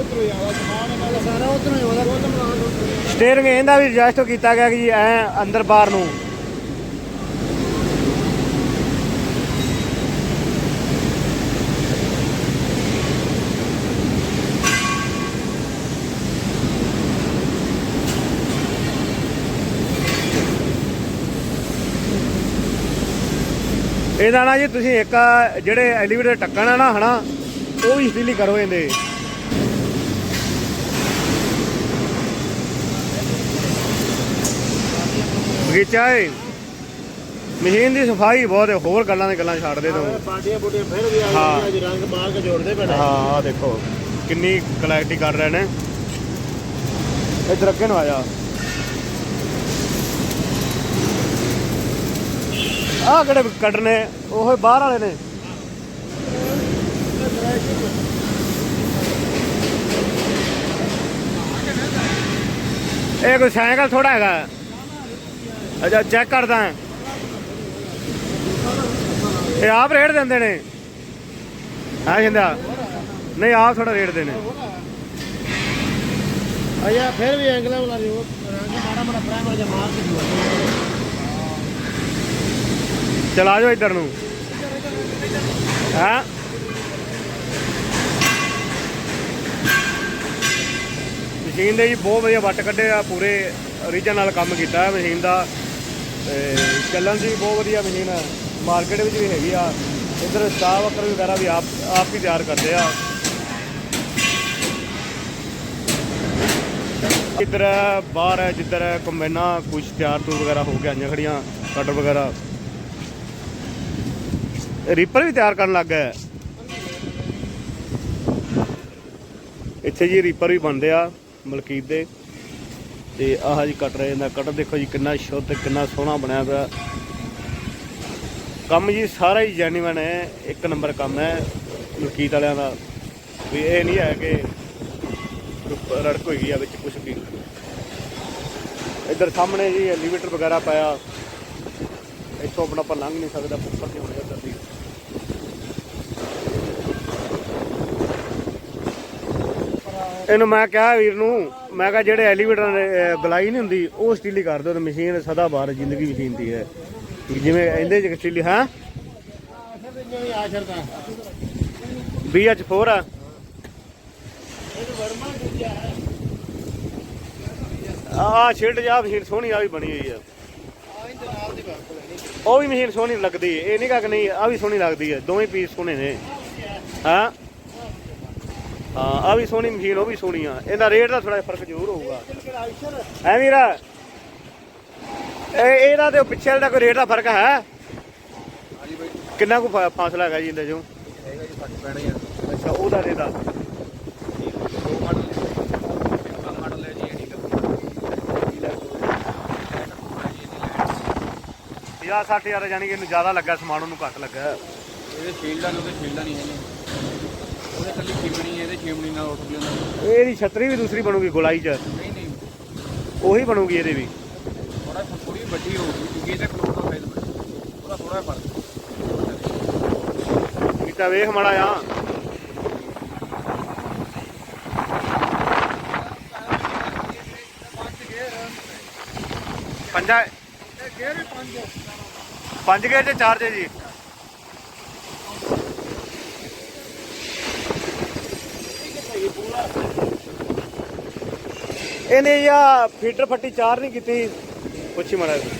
ਉਧਰ ਹੀ ਆਵਾ ਸਮਾਨ ਦਾ ਸਾਰਾ ਉਧਰ ਹੀ ਨਾਲ ਸਟੀਅਰਿੰਗ ਇਹਦਾ ਵੀ ਐਡਜਸਟ ਕੀਤਾ ਗਿਆ ਕਿ ਜੀ ਐ ਅੰਦਰ ਬਾਹਰ ਨੂੰ। ਇਹਦਾ ਨਾ ਜੀ ਤੁਸੀਂ ਇੱਕ ਜਿਹੜੇ ਐਲੀਵੇਟਰ ਟੱਕਣ ਆ ਨਾ ਹਨਾ ਉਹ ਵੀ ਸਟੀਲੀ ਕਰੋ ਇਹਦੇ। ਬਗੀਚਾ ਏ ਮਸ਼ੀਨ ਦੀ ਸਫ਼ਾਈ ਬਹੁਤ ਹੈ ਹੋਰ ਗੱਲਾਂ ਦੇ ਗੱਲਾਂ ਛੱਡ ਦੇ ਤੂੰ। ਬਾਡੀਆਂ ਬੁੱਡੀਆਂ ਫਿਰ ਵੀ ਆ ਅੱਜ ਰੰਗ ਮਾਰ ਕੇ ਜੋੜਦੇ ਪੈਣਾ ਹਾਂ ਆ ਦੇਖੋ ਕਿੰਨੀ ਕਲੈਰਿਟੀ ਕਰ ਰਹੇ ਨੇ। ਇੱਧਰ ਅੱਗੇ ਨੂੰ ਆ ਜਾ। ਆ ਕਿਹੜੇ ਕੱਢਨੇ? ਉਹ ਬਾਹਰ ਵਾਲੇ ਨੇ। ਇਹ ਕੋਈ ਸਾਈਕਲ ਥੋੜਾ ਹੈਗਾ। ਅੱਛਾ ਚੈੱਕ ਕਰਦਾ ਇਹ ਆਪ ਰੇਟ ਦਿੰਦੇ ਨੇ। ਹਾਂ ਜਿੰਦਾ ਨਹੀਂ, ਆਪ ਥੋੜਾ ਰੇਟ ਦੇਣੇ ਅਜਾ ਫਿਰ ਵੀ ਐਂਗਲਾਂ ਵਾਲਾ ਨਹੀਂ ਮਾੜਾ ਮਾੜਾ ਪ੍ਰਾਈਮਰ ਜਿਹਾ ਮਾਰ ਕੇ ਚਲਾ ਜਾਓ ਇੱਧਰ ਨੂੰ। ਹਾਂ? ਮਸ਼ੀਨ ਦੇ ਜੀ ਬਹੁਤ ਵਧੀਆ ਵੱਟ ਕੱਢੇ ਆ ਪੂਰੇ ਰੀਜਨ ਨਾਲ ਕੰਮ ਕੀਤਾ ਹੈ ਮਸ਼ੀਨ ਦਾ। ਤੇ ਚੱਲਣ ਦੀ ਵੀ ਬਹੁਤ ਵਧੀਆ ਮਸ਼ੀਨ ਹੈ ਮਾਰਕੀਟ ਵਿੱਚ ਵੀ ਹੈਗੀ ਆ। ਇੱਧਰ ਸਟਾਫ ਵਰਕਰ ਵਗੈਰਾ ਵੀ ਆਪ ਆਪ ਹੀ ਤਿਆਰ ਕਰਦੇ ਆ। ਇੱਧਰ ਹੈ, ਬਾਹਰ ਹੈ ਜਿੱਧਰ ਹੈ ਕੰਬਾਈਨਾਂ ਕੁਛ ਤਿਆਰ ਤੂ ਵਗੈਰਾ ਹੋ ਕੇ ਆਈਆਂ ਖੜੀਆਂ ਕਟਰ ਵਗੈਰਾ। ਰੀਪਰ ਵੀ ਤਿਆਰ ਕਰਨ ਲੱਗ ਗਿਆ ਇੱਥੇ ਜੀ ਰੀਪਰ ਵੀ ਬਣਦੇ ਆ, ਮਲਕੀਤ ਦੇ। ਤੇ ਆਹ ਜੀ ਕਟਰ ਇਹਦਾ ਕਟਰ ਦੇਖੋ ਜੀ ਕਿੰਨਾ ਸ਼ੁੱਧ ਤੇ ਕਿੰਨਾ ਸੋਹਣਾ ਬਣਿਆ ਪਿਆ। ਕੰਮ ਜੀ ਸਾਰਾ ਹੀ ਜੈਨੂਇਨ ਹੈ। ਇੱਕ ਨੰਬਰ ਕੰਮ ਹੈ ਮਲਕੀਤ ਵਾਲਿਆਂ ਦਾ। ਵੀ ਇਹ ਨਹੀਂ ਹੈ ਕਿ ਰੜਕ ਹੋਈ ਆ ਵਿੱਚ ਕੁਝ ਵੀ। ਇੱਧਰ ਸਾਹਮਣੇ ਜੀ ਐਲੀਵੇਟਰ ਵਗੈਰਾ ਪਾਇਆ ਇੱਥੋਂ ਆਪਣਾ ਆਪਾਂ ਲੰਘ ਨਹੀਂ ਸਕਦਾ ਉੱਪਰ ਤੇ ਹੋਣਾ ਇੱਧਰ ਦੀ ਇਹਨੂੰ ਮੈਂ ਕਿਹਾ ਵੀਰ ਨੂੰ, ਮੈਂ ਕਿਹਾ ਜਿਹੜੇ ਐਲੀਵੇਟਰ ਗਲਾਈ ਨਹੀਂ ਹੁੰਦੀ, ਉਹ ਸਟੀਲੀ ਹੀ ਕਰ ਦਿਓ, ਤੇ ਮਸ਼ੀਨ ਸਦਾ ਬਾਹਰ ਜ਼ਿੰਦਗੀ ਮਸ਼ੀਨ ਦੀ ਹੈ। ਜਿਵੇਂ ਇਹਦੇ ਚ ਸਟੀਲ ਹਾਂ BH4 ਆ। ਆ ਸ਼ਿਲਡ ਜਾ ਮਸ਼ੀਨ ਸੋਹਣੀ ਆ ਵੀ ਬਣੀ ਹੋਈ ਆ। ਉਹ ਵੀ ਮਸ਼ੀਨ ਸੋਹਣੀ ਲੱਗਦੀ, ਇਹ ਨਹੀਂ ਕਹ ਨਹੀਂ ਆ ਵੀ ਸੋਹਣੀ ਲੱਗਦੀ ਹੈ, ਦੋਵੇਂ ਪੀਸ ਸੋਹਣੇ ਨੇ। ਹਾਂ? ਹਾਂ ਆ ਵੀ ਸੋਹਣੀ ਮਸ਼ੀਨ ਉਹ ਵੀ ਸੋਹਣੀ ਆ। ਇਹਦਾ ਰੇਟ ਦਾ ਥੋੜਾ ਫ਼ਰਕ ਜ਼ਰੂਰ ਹੋਊਗਾ। ਐ ਵੀਰਾ? ਇਹ ਇਹਦਾ ਤੇ ਪਿੱਛੇ ਦਾ ਕੋਈ ਰੇਟ ਦਾ ਫ਼ਰਕ ਹੈ? ਹਾਂਜੀ ਬਾਈ। ਕਿੰਨਾ ਕੁ ਫਾਸਲਾ ਹੈਗਾ ਜੀ ਇਹਦੇ ਚੋਂ? ਹੈਗਾ ਜੀ ਫ਼ਰਕ ਪੈਣਾ ਹੀ ਅੱਛਾ ਉਹਦਾ ਰੇਟ ਦਾ। ਹੈ ਹੈ 50 60000 ਯਾਨੀ ਕਿ ਇਹਨੂੰ ਜ਼ਿਆਦਾ ਲੱਗਾ ਸਮਾਨ ਉਹਨੂੰ ਘੱਟ ਲੱਗਾ। ਇਹਦੇ ਸ਼ੀਲਡਾਂ ਨੂੰ ਤੇ ਸ਼ੀਲਡਾਂ ਨਹੀਂ ਹੈਗੀਆਂ। ਚਿਮਣੀ ਹੈ ਇਹਦੇ ਚਿਮਣੀ ਨਾਲ ਉੱਠਦੀ ਉਹਨਾਂ ਇਹਦੀ ਛਤਰੀ ਵੀ ਦੂਸਰੀ ਬਣੂਗੀ ਗੋਲਾਈ 'ਚ। ਨਹੀਂ ਨਹੀਂ। ਉਹੀ ਬਣੂਗੀ ਇਹਦੇ ਵੀ। ਥੋੜਾ ਥੋੜੀ ਵੱਡੀ ਹੋਊਗੀ ਕਿਉਂਕਿ ਇਹਦੇ ਖਲੋਣ ਦਾ ਸਾਈਜ਼ ਬੜਾ ਉਹਦਾ ਥੋੜਾ ਫ਼ਰਕ। ਕੀਤਾ ਵੇਖ ਮਾੜਾ ਆ ਪੰਜਾ ਪੰਜ ਗੇਅਰ ਤੇ ਚਾਰ ਜੇ ਜੀ। ਇਹਨੇ ਜਾਂ ਫੀਟਰ ਫੱਟੀ ਚਾਰ ਨਹੀਂ ਕੀਤੀ। ਪੁੱਛੀ ਮਾੜਾ ਜਿਹਾ।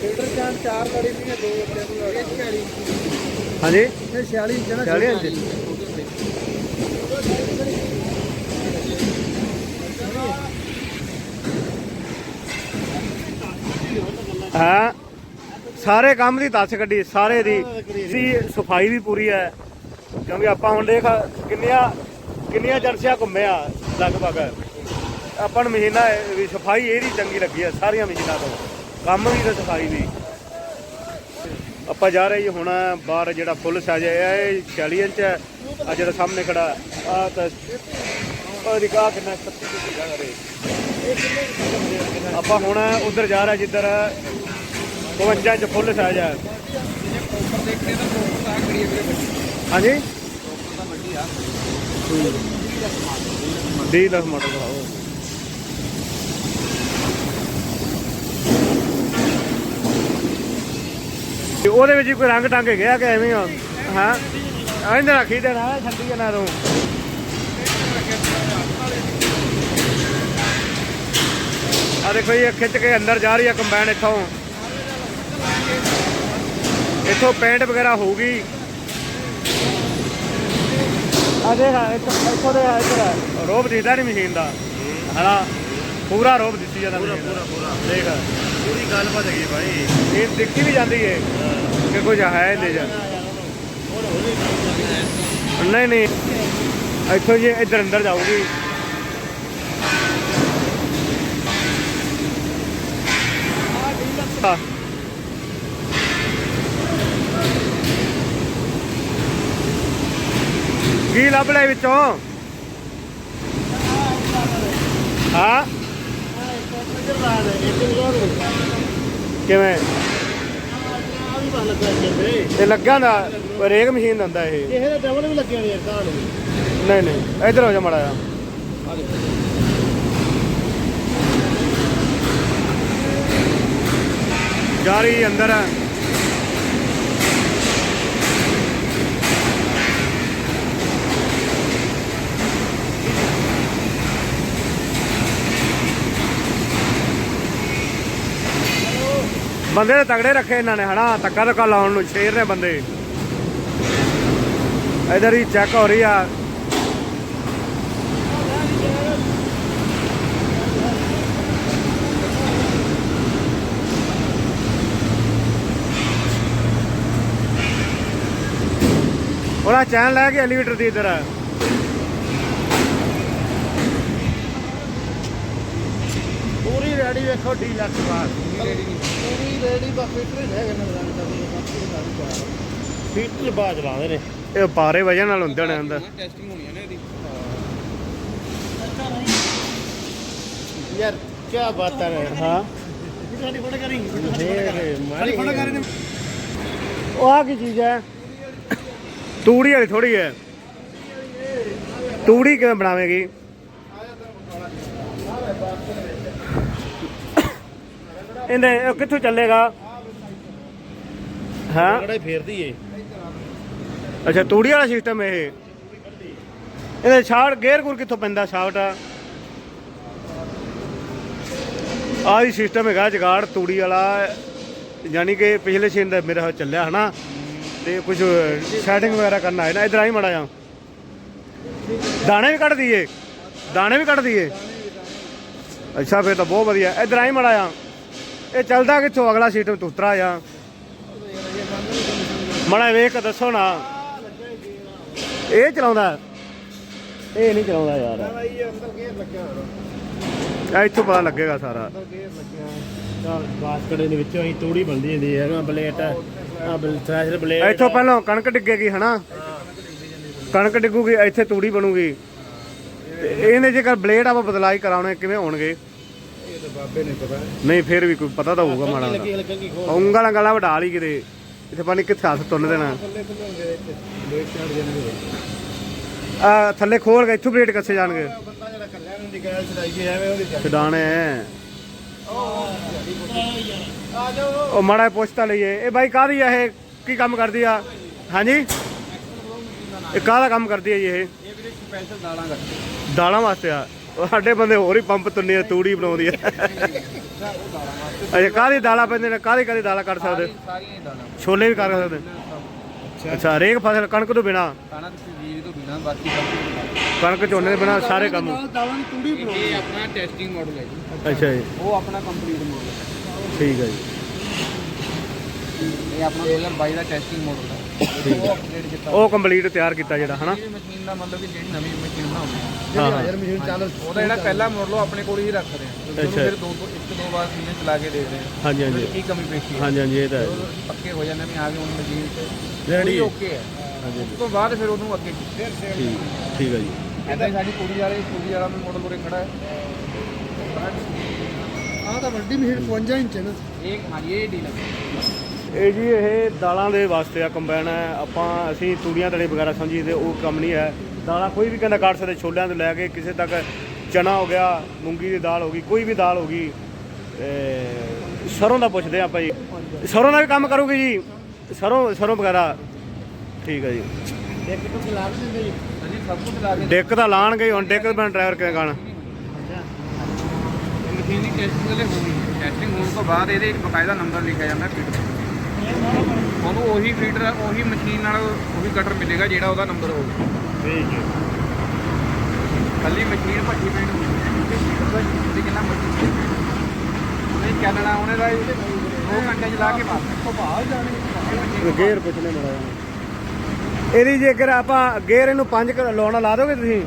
ਫਿਲਟਰ ਚਾਰ ਚਾਰ ਲੜੀ ਵੀ ਦੋ ਉੱਤੇ ਨੂੰ ਲੜੀ ਹਾਂਜੀ? ਇਹ 46 ਇੰਚ ਨਾ 40 ਇੰਚ ਹਾਂ? ਸਾਰੇ ਕੰਮ ਦੀ ਦੱਸ ਕੱਢੀ ਸਾਰੇ ਦੀ। ਸੀ ਸਫ਼ਾਈ ਵੀ ਪੂਰੀ ਹੈ। ਕਿਉਂਕਿ ਆਪਾਂ ਹੁਣ ਦੇਖ ਕਿੰਨੀਆਂ ਕਿੰਨੀਆਂ ਜਰਸੀਆਂ ਘੁੰਮਿਆ ਲਗਭਗ। ਆਪਾਂ ਨੂੰ ਮਸ਼ੀਨਾਂ, ਵੀ ਸਫ਼ਾਈ ਇਹਦੀ ਚੰਗੀ ਲੱਗੀ ਹੈ ਸਾਰੀਆਂ ਮਸ਼ੀਨਾਂ ਤੋਂ। ਕੰਮ ਵੀ ਤੇ ਸਫ਼ਾਈ ਵੀ। ਆਪਾਂ ਜਾ ਰਹੇ ਜੀ ਹੁਣ, ਬਾਹਰ ਜਿਹੜਾ ਫੁੱਲ ਸਾਜ ਹੈ, ਇਹ 46 ਇੰਚ ਹੈ। ਆ ਜਿਹੜਾ ਸਾਹਮਣੇ ਖੜਾ ਆ ਤਾਂ ਉਹਦੀ ਕਾ ਕਿੰਨਾ 36 ਇੰਚ ਜਾ ਰਹੇ। ਆਪਾਂ ਹੁਣ ਉਧਰ ਜਾ ਰਹੇ ਜਿੱਧਰ 52 ਇੰਚ ਫੁੱਲ ਸਾਜ ਹੈ ਹਾਂਜੀ? ਪ੍ਰੋਪਰ ਤਾਂ ਵੱਡੀ ਆ ਡੀ 10 ਮਾਡਲ ਦਾ ਉਹ ਤੇ ਉਹਦੇ ਵਿੱਚ ਕੋਈ ਰੰਗ ਟੰਗ ਗਿਆ ਕਿ ਐਵੇਂ ਆ? ਹਾਂ। ਐਂਦੇ ਰੱਖੀ ਦੇਣਾ ਛੱਡੀ ਨਾ ਤੂੰ। ਆ ਦੇਖੋ ਇਹ ਖਿੱਚ ਕੇ ਅੰਦਰ ਜਾ ਰਹੀ ਹੈ ਕੰਬਾਈਨ ਇੱਥੋਂ। ਇੱਥੋਂ ਪੇਂਟ ਵਗੈਰਾ ਹੋਊਗੀ। ਆ ਦੇਖ ਇੱਥੋਂ ਇੱਥੋਂ ਦੇ ਇੱਧਰ ਰੋਬ ਦਿਸਦਾ ਨਹੀਂ ਮਸ਼ੀਨ ਦਾ। ਹਨਾ? ਪੂਰਾ ਰੋਬ ਦਿੱਤੀ ਜਾਂਦਾ ਪੂਰਾ ਪੂਰਾ ਪੂਰਾ। ਦੇਖ। ਪੂਰੀ ਗੱਲਬਾਤ ਹੈਗੀ ਭਾਈ। ਇਹ ਦਿੱਖੀ ਵੀ ਜਾਂਦੀ ਹੈ ਕਿ ਕੁਝ ਹੈ ਲੈ ਜਾ। ਨਹੀਂ ਨਹੀਂ। ਇੱਥੋਂ ਜੇ ਇੱਧਰ ਅੰਦਰ ਜਾਊਗੀ। ਹਾਂ। ਕੀ ਲੱਭ ਲੈ ਵਿੱਚੋਂ? ਹਾਂ। ਕਿਵੇਂ? ਲੱਗਾ ਇਹ ਲੱਗਾ ਨਾ ਰੇਕ ਮਸ਼ੀਨ ਦਿੰਦਾ ਇਹ ਇਹ। ਤਾਂ ਡਬਲ ਵੀ ਲੱਗਿਆ ਨਹੀਂ ਕਾਰ ਨਹੀਂ ਨਹੀਂ ਇੱਧਰ ਹੋ ਜਾ ਮੜਾ ਆ ਜਾ ਰਹੀ ਅੰਦਰ। ਹੈ ਬੰਦੇ ਤਾਂ ਤਗੜੇ ਰੱਖੇ ਇਹਨਾਂ ਨੇ ਹਨਾ? ਧੱਕਾ ਧੱਕਾ ਲਾਉਣ ਨੂੰ ਸ਼ੇਰ ਨੇ ਬੰਦੇ। ਇਧਰ ਹੀ ਚੈੱਕ ਹੋ ਰਹੀ ਆ। ਉਹਦਾ ਚੈਨ ਲੈ ਕੇ ਐਲੀਵੇਟਰ ਦੀ ਇਧਰ। ਪੂਰੀ ਰੈਡੀ ਵੇਖੋ ਡੀ ਲੱਖ ਬਾਅਦ ਪੂਰੀ ਰੈਡੀ ਬਾ ਫਿਲਟਰ ਹੀ ਹੈਗੇ ਨਾ ਰੰਗ ਫਿਲਟਰ ਬਾਅਦ ਲਾਉਂਦੇ ਨੇ ਇਹ ਪਾਰੇ ਵਜਨ ਨਾਲ ਹੁੰਦੇ ਨੇ ਅੰਦਰ। ਟੈਸਟਿੰਗ ਹੋਣੀ ਹੈ ਨਾ ਇਹਦੀ। ਯਾਰ ਕੀ ਬਾਤ ਹੈ ਹਾਂ। ਸਾਡੀ ਫੋਟੋ ਕਰੀ ਸਾਡੀ ਫੋਟੋ ਕਰੀ ਉਹ ਆ ਕੀ ਚੀਜ਼ ਹੈ? ਤੂੜੀ ਵਾਲੀ ਥੋੜੀ ਹੈ। ਤੂੜੀ ਕਿਵੇਂ ਬਣਾਵੇਂਗੀ? ਇਹਦੇ ਇਹ ਕਿੱਥੋਂ ਚੱਲੇਗਾ? ਹਾਂ? ਕਿਹੜਾ ਫੇਰਦੀ ਏ। ਅੱਛਾ ਤੂੜੀ ਵਾਲਾ ਸਿਸਟਮ ਇਹ। ਇਹਦੇ ਛਾੜ ਗੇਅਰ ਗੁਰ ਕਿੱਥੋਂ ਪੈਂਦਾ ਸ਼ਾਫਟ ਆਹ ਹੀ ਸਿਸਟਮ ਹੈਗਾ ਜਗਾੜ ਤੂੜੀ ਵਾਲਾ। ਯਾਨੀ ਕਿ ਪਿਛਲੇ ਸੀਨ ਦਾ ਮੇਰਾ ਚੱਲਿਆ ਹਨਾ? ਤੇ ਕੁਝ ਸੈਟਿੰਗ ਵਗੈਰਾ ਕਰਨਾ ਹੈ ਨਾ ਇਧਰ ਆਈ ਮੜਾ ਜਾ ਦਾਣੇ ਵੀ ਕੱਢ ਦਈਏ। ਦਾਣੇ ਵੀ ਕੱਢ ਦਈਏ। ਅੱਛਾ ਫੇਰ ਤਾਂ ਬਹੁਤ ਵਧੀਆ। ਇਧਰ ਆਈ ਮੜਾ ਜਾ ਇਹ ਚੱਲਦਾ ਕਿੱਥੋਂ? ਅਗਲਾ ਸੀਟ ਤੋਂ ਉਤਰਾ ਜਾ। ਮੜਾ ਵੇਖ ਦੱਸੋ ਨਾ। ਇਹ ਚਲਾਉਂਦਾ ਇਹ ਨਹੀਂ ਚਲਾਉਂਦਾ ਯਾਰ। ਇੱਥੋਂ ਪਤਾ ਲੱਗੇਗਾ ਸਾਰਾ। ਬਾਸਕਟ ਦੇ ਵਿੱਚੋਂ ਹੀ ਤੂੜੀ ਬਣਦੀ ਹੁੰਦੀ ਹੈ ਨਾ ਬਲੇਟ ਆ ਥ੍ਰੈਸ਼ਰ ਬਲੇਡ ਇੱਥੋਂ ਪਹਿਲਾਂ ਕਣਕ ਡਿੱਗੇਗੀ ਹਨਾ? ਕਣਕ ਡਿੱਗੂਗੀ ਇੱਥੇ ਤੂੜੀ ਬਣੂਗੀ। ਇਹਨੇ ਜੇਕਰ ਬਲੇਡ ਆਪਾਂ ਬਦਲਾਈ ਕਰਾਉਣੇ ਕਿਵੇਂ ਹੋਣਗੇ? ਤਾਂ ਬਾਬੇ ਨੇ ਪਤਾ ਨਹੀਂ ਫਿਰ ਵੀ ਕੋਈ ਪਤਾ ਤਾਂ ਹੋਊਗਾ ਮਾੜਾ ਲੱਗੀ ਖੋਲ ਉਂਗਲਾਂ ਗਲਾ ਵਡਾ ਲਈ ਕਿਤੇ। ਇੱਥੇ ਪਾਣੀ ਕਿੱਥੇ ਹੱਥ ਤੁੰਨ ਦੇਣਾ। ਥੱਲੇ ਇੱਥੇ। ਚੜ ਜਾਣਗੇ ਆ ਥੱਲੇ ਖੋਲ ਕੇ ਇੱਥੋਂ ਬਲੇਡ ਕੱਸੇ ਜਾਣਗੇ। ਬੰਦਾ ਜਿਹੜਾ ਕੱਲਿਆ ਨੂੰ ਨਿਕਾਲ ਚੜਾਈ ਗਿਆ ਐਵੇਂ ਉਹਦੀ ਛਡਾਣੇ ਆ ਜਾਓ ਉਹ ਮਾੜਾ ਜਿਹਾ ਪੁੱਛ ਤਾਂ ਲਈਏ। ਇਹ ਬਾਈ ਕਾਹਦੀ ਆ ਇਹ? ਕੀ ਕੰਮ ਕਰਦੀ ਆ? ਹਾਂਜੀ? ਇਹ ਕਾਹਦਾ ਕੰਮ ਕਰਦੀ ਆ ਜੀ ਇਹ? ਇਹ ਵੀਰੇ ਸਪੈਸ਼ਲ ਦਾਲਾਂ ਕਰਦੇ ਦਾਲਾਂ ਵਾਸਤੇ ਆ? ਉਹ ਸਾਡੇ ਬੰਦੇ ਹੋਰ ਹੀ ਪੰਪ ਤੁੰਨੇ ਆ, ਤੂੜੀ ਬਣਾਉਂਦੀ ਆ। ਅੱਛਾ ਕਾਹਦੀ ਦਾਲਾਂ ਪੈਂਦੇ ਨੇ? ਕਾਹਦੀ ਕਾਹਦੀ ਦਾਲਾਂ ਕੱਢ ਸਕਦੇ? ਸਾਰੀਆਂ ਹੀ ਦਾਲਾਂ। ਛੋਲੇ ਵੀ ਕਰ ਸਕਦੇ? ਅੱਛਾ। ਹਰੇਕ ਫਸਲ ਕਣਕ ਤੋਂ ਬਿਨਾ? ਖਾਣਾ ਤੁਸੀਂ ਜੀਰੀ ਤੋਂ ਬਿਨਾ ਬਾਕੀ ਸਭ ਕੁਝ ਕਣਕ ਝੋਨੇ ਦੇ ਬਿਨਾ ਸਾਰੇ ਕੰਮ। ਦਾਲਾਂ ਦੀ ਤੂੜੀ ਇਹ ਆਪਣਾ ਟੈਸਟਿੰਗ ਮਾਡਲ ਹੈ ਜੀ। ਅੱਛਾ ਜੀ। ਉਹ ਆਪਣਾ ਕੰਪਲੀਟ ਮਾਡਲ ਹੈ। ਠੀਕ ਹੈ ਜੀ। ਇਹ ਆਪਣਾ 2022 ਦਾ ਟੈਸਟਿੰਗ ਮਾਡਲ ਹੈ। ਉਹ ਅਪਡੇਟ ਕੀਤਾ ਉਹ ਕੰਪਲੀਟ ਤਿਆਰ ਕੀਤਾ ਜਿਹੜਾ ਹਨਾ? ਮਸ਼ੀਨ ਦਾ ਮਤਲਬ ਕਿ ਜਿਹੜੀ ਨਵੀਂ ਮਸ਼ੀਨ ਬਣਾਉਂਦੇ ਆ। ਹਾਂ, ਜਿਹੜੀ ਹਾਂ। ਹਾਜ਼ਰ ਮਸ਼ੀਨ ਚੱਲ ਉਹਦਾ ਜਿਹੜਾ ਪਹਿਲਾ ਮਾਡਲ ਉਹ ਆਪਣੇ ਕੋਲ ਹੀ ਰੱਖਦੇ ਆ। ਜਦੋਂ ਅੱਛਾ। ਫਿਰ ਦੋ ਦੋ ਇੱਕ ਦੋ ਵਾਰ ਸੀਜ਼ਨ ਚਲਾ ਕੇ ਦੇਖਦੇ ਆ। ਹਾਂਜੀ ਹਾਂਜੀ। ਕੀ ਕਮੀ ਪੇਸ਼ੀ ਹੈ ਹਾਂਜੀ ਹਾਂਜੀ ਇਹ ਤਾਂ ਹੈ ਪੱਕੇ ਹੋ ਜਾਂਦੇ ਵੀ ਆ ਗਏ ਹੁਣ ਮਸ਼ੀਨ ਹੈ। ਓਕੇ ਹੈ ਹਾਂਜੀ। ਉਸ ਤੋਂ ਬਾਅਦ ਫਿਰ ਉਹਨੂੰ ਅੱਗੇ ਫਿਰ ਠੀਕ ਠੀਕ ਹੈ ਜੀ। ਐਦਾਂ ਹੀ ਸਾਡੀ ਕੁੜੀ ਵਾਲੇ ਕੁੜੀ ਵਾਲਾ ਮਾਡਲ ਉਰੇ ਖੜਾ ਹੈ। ਆਹ ਤਾਂ ਵੱਡੀ ਮਸ਼ੀਨ 55 ਇੰਚ ਹੈ ਨਾ। ਇਹ ਹਾਂਜੀ ਇਹ ਡੀਲਰ ਇਹ ਜੀ ਇਹ ਦਾਲਾਂ ਦੇ ਵਾਸਤੇ ਆ ਕੰਬਾਈਨ ਹੈ। ਆਪਾਂ ਅਸੀਂ ਤੂੜੀਆਂ ਤਲੇ ਵਗੈਰਾ ਸਮਝੀਦੇ ਉਹ ਕੰਮ ਨਹੀਂ ਹੈ। ਦਾਲਾਂ ਕੋਈ ਵੀ ਕਹਿੰਦਾ ਕੱਢ ਸਕਦੇ ਛੋਲਿਆਂ ਤੋਂ ਲੈ ਕੇ ਕਿਸੇ ਤੱਕ ਚਨਾ ਹੋ ਗਿਆ ਮੂੰਗੀ ਦੀ ਦਾਲ ਹੋ ਗਈ ਕੋਈ ਵੀ ਦਾਲ ਹੋ ਗਈ ਸਰੋਂ ਦਾ ਪੁੱਛਦੇ ਆਪਾਂ ਜੀ। ਸਰੋਂ ਦਾ ਵੀ ਕੰਮ ਕਰੋਗੇ ਜੀ। ਸਰੋਂ ਸਰੋਂ ਵਗੈਰਾ। ਠੀਕ ਹੈ ਜੀ। ਇੱਕ ਤੋਂ ਖਿਲਾ ਦਿੰਦੇ ਜੀ। ਹਾਂਜੀ ਸਭ ਕੁਝ ਲਾ ਕੇ ਡਿੱਕ ਤਾਂ ਲਾਣਗੇ ਹੁਣ ਡਿੱਕ ਬਣ ਡਰਾਈਵਰ ਕਿਵੇਂ ਗਾਣਾ। ਇਹ ਮਸ਼ੀਨ ਦੀ ਟੈਸਟਿੰਗ ਲਈ ਹੋਣੀ ਟੈਸਟਿੰਗ ਹੋਣ ਤੋਂ ਬਾਅਦ ਇਹਦੇ ਇੱਕ ਬਕਾਇਦਾ ਨੰਬਰ ਲਿਖਿਆ ਜਾਂਦਾ ਫੀਡਰ ਉਹਨੂੰ ਉਹੀ ਫੀਡਰ ਉਹੀ ਮਸ਼ੀਨ ਨਾਲ ਉਹੀ ਕਟਰ ਮਿਲੇਗਾ ਜਿਹੜਾ ਉਹਦਾ ਨੰਬਰ ਹੋਊਗਾ ਠੀਕ ਹੈ। ਕੱਲੀ ਮਸ਼ੀਨ ਭੱਜੀ ਨੂੰ ਤੇ ਕਿੰਨਾ ਮਰਜ਼ੀ ਉਹਨੇ ਚੱਲਣਾ ਉਹਨੇ ਦਾ 2 ਘੰਟੇ ਚਲਾ ਕੇ ਬਾਅਦ ਭਾਲ ਜਾਣੇ। ਗੇਅਰ ਪੁੱਛਣੇ ਮੜਾ ਇਹਦੀ ਜੇਕਰ ਆਪਾਂ ਗੇਅਰ ਇਹਨੂੰ 5 ਲਾਉਣਾ ਲਾ ਦੋਗੇ ਤੁਸੀਂ?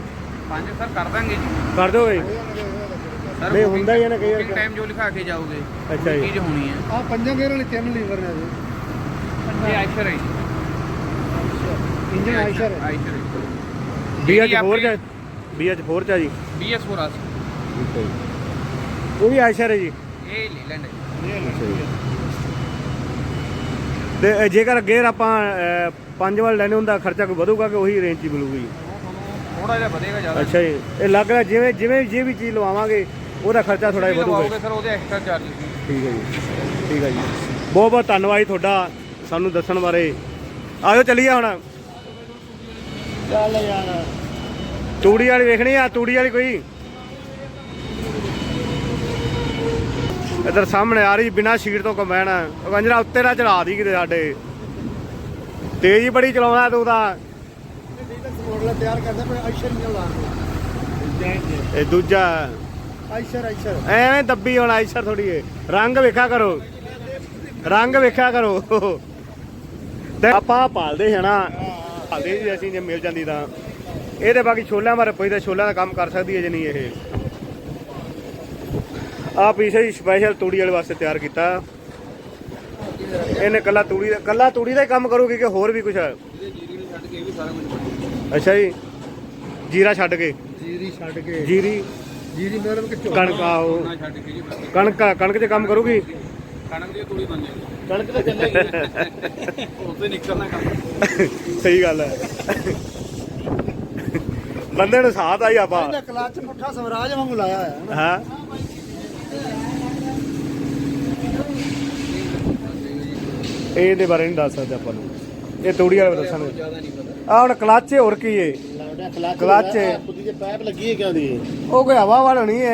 ਪੰਜ ਸਰ ਕਰ ਦਾਂਗੇ ਜੀ। ਕਰ ਦੋਗੇ? ਸਰ ਨਹੀਂ, ਹੁੰਦਾ ਹੀ ਹੈ ਨਾ ਕਈ ਵਾਰ। ਟਾਈਮ ਜੋ ਲਿਖਾ ਕੇ ਜਾਓਗੇ ਅੱਛਾ ਜੀ। ਚੀਜ਼ ਹੋਣੀ ਹੈ। ਆ ਪੰਜਾਂ ਗੇਅਰ ਵਾਲੇ ਤਿੰਨ ਲੀਵਰ ਨੇ ਜੀ ਇਹ ਆਇਸ਼ਰ ਹੈ ਇੰਜਨ ਆਈਸ਼ਰ ਹੈ ਆਇਸ਼ਰ ਹੈ ਬੀਐਚ 4 ਚ ਬੀਐਚ 4 ਚ ਆ ਜੀ। BS ਫੋਰ ਆਸ ਉਹ ਵੀ ਆਇਸ਼ਰ ਹੈ ਜੀ। ਇਹ ਲੀਲੈਂਡ ਹੈ। ਤੇ ਇਹ ਜੇਕਰ ਗੇਅਰ ਆਪਾਂ ਪੰਜ ਵਾਲ ਲੈਣੇ ਹੁੰਦਾ ਖਰਚਾ ਕੋਈ ਵਧੂਗਾ ਕਿ ਉਹੀ ਰੇਂਜ 'ਚ ਮਿਲੂਗੀ ਥੋੜਾ ਜਿਹਾ ਵਧੇਗਾ ਜ਼ਿਆਦਾ। ਅੱਛਾ ਜੀ। ਇਹ ਲੱਗ ਰਿਹਾ ਜਿਵੇਂ ਜਿਵੇਂ ਜੇ ਵੀ ਚੀਜ਼ ਲਵਾਵਾਂਗੇ ਉਹਦਾ ਖਰਚਾ ਥੋੜਾ ਜਿਹਾ ਵਧੂਗਾ ਲਵਾਓਗੇ ਸਰ ਉਹਦੇ ਐਕਸਟਰਾ ਚਾਰजेस ਠੀਕ ਹੈ ਜੀ। ਠੀਕ ਹੈ ਜੀ। ਬਹੁਤ ਬਹੁਤ ਧੰਨਵਾਦ ਜੀ ਤੁਹਾਡਾ। ਸਾਨੂੰ ਦੱਸਣ ਬਾਰੇ। ਆਜੋ ਚੱਲੀਏ ਹੁਣ। ਚੱਲ ਯਾਰ। ਤੂੜੀ ਵਾਲੀ ਵੇਖਣੀ ਆ ਤੂੜੀ ਵਾਲੀ ਕੋਈ। ਇਧਰ ਸਾਹਮਣੇ ਆ ਰਹੀ ਬਿਨਾ ਸ਼ੀਟ ਤੋਂ ਕੰਬਾਈਨ। ਅੰਜਰਾ ਉੱਤੇ ਨਾ ਚੜਾ ਦੀ ਕਿਤੇ ਸਾਡੇ। ਤੇਜ਼ ਹੀ ਬੜੀ ਚਲਾਉਣਾ ਤੂੰ ਤਾਂ। ਮਾਡਲ ਤਿਆਰ ਕਰਦੇ ਪਰ ਆਈਸ਼ਰ ਨਹੀਂ ਲਾਉਂਦੇ ਇਹ ਦੂਜਾ। ਆਈਸ਼ਰ ਆਈਸ਼ਰ। ਐਵੇਂ ਦੱਬੀ ਹੁਣ ਆਈਸਰ ਥੋੜੀ ਏ ਰੰਗ ਵੇਖਿਆ ਕਰੋ। ਰੰਗ ਵੇਖਿਆ ਕਰੋ। ਤੇ ਆਪਾਂ ਪਾਲਦੇ ਹਾਂ ਨਾ ਪਾਲਦੇ ਸੀ ਅਸੀਂ ਜੇ ਮਿਲ ਜਾਂਦੀ ਤਾਂ। ਇਹਦੇ ਬਾਕੀ ਛੋਲਿਆਂ ਬਾਰੇ ਪੁੱਛਦਾ ਛੋਲਿਆਂ ਦਾ ਕੰਮ ਕਰ ਸਕਦੀ ਹੈ ਜੇ ਨਹੀਂ ਇਹ? ਆ ਪੀਸੇ ਸਪੈਸ਼ਲ ਤੂੜੀ ਵਾਲੇ ਵਾਸਤੇ ਤਿਆਰ ਕੀਤਾ। ਇਹਨੇ ਕੱਲਾ ਤੂੜੀ ਦਾ ਕੱਲਾ ਤੂੜੀ ਦਾ ਹੀ ਕੰਮ ਕਰੂਗੀ ਕਿ ਹੋਰ ਵੀ ਕੁਝ ਹੈ? ਅੱਛਾ ਜੀ। ਜੀਰਾ ਛੱਡ ਕੇ। ਜੀਰੀ ਛੱਡ ਕੇ। ਜੀਰੀ। ਜੀਰੀ ਮਤਲਬ ਕਿ ਕਣਕ ਆ ਉਹ। ਨਾ ਛੱਡ ਕੇ ਜੀ ਬਾਕੀ ਕਣਕ ਕਣਕ 'ਚ ਕੰਮ ਕਰੂਗੀ? ਕਣਕ ਦੀ ਤੂੜੀ ਬਣ ਜਾਏਗੀ। ਕਣਕ ਤਾਂ ਚੱਲੇਗੀ। ਉੱਥੇ ਨਿਕਲਣਾ ਕੰਮ। ਸਹੀ ਗੱਲ ਹੈ। ਬੰਦੇ ਨੂੰ ਸਾਥ ਆਈ ਆਪਾਂ। ਇਹਦਾ ਕਲੱਚ ਪੁੱਠਾ ਸਵਰਾਜ ਵਾਂਗੂ ਲਾਇਆ ਹੋਇਆ ਹਾਂ ਇਹ ਇਹਦੇ ਬਾਰੇ ਨਹੀਂ ਦੱਸ ਸਕਦੇ ਆਪਾਂ ਨੂੰ। ਇਹ ਤੂੜੀ ਵਾਲੇ ਦੱਸਣਗੇ। ਆ ਹੁਣ ਕਲੱਚ ਹੋਰ ਕੀ ਏ ਕਲੱਚ। ਪੁੱਤੀ ਦੇ ਪੈਪ ਲੱਗੀ ਹੈ ਕਿਉਂ ਦੀ? ਉਹ ਕੋਈ ਹਵਾ ਵਾਲ ਹੋਣੀ ਏ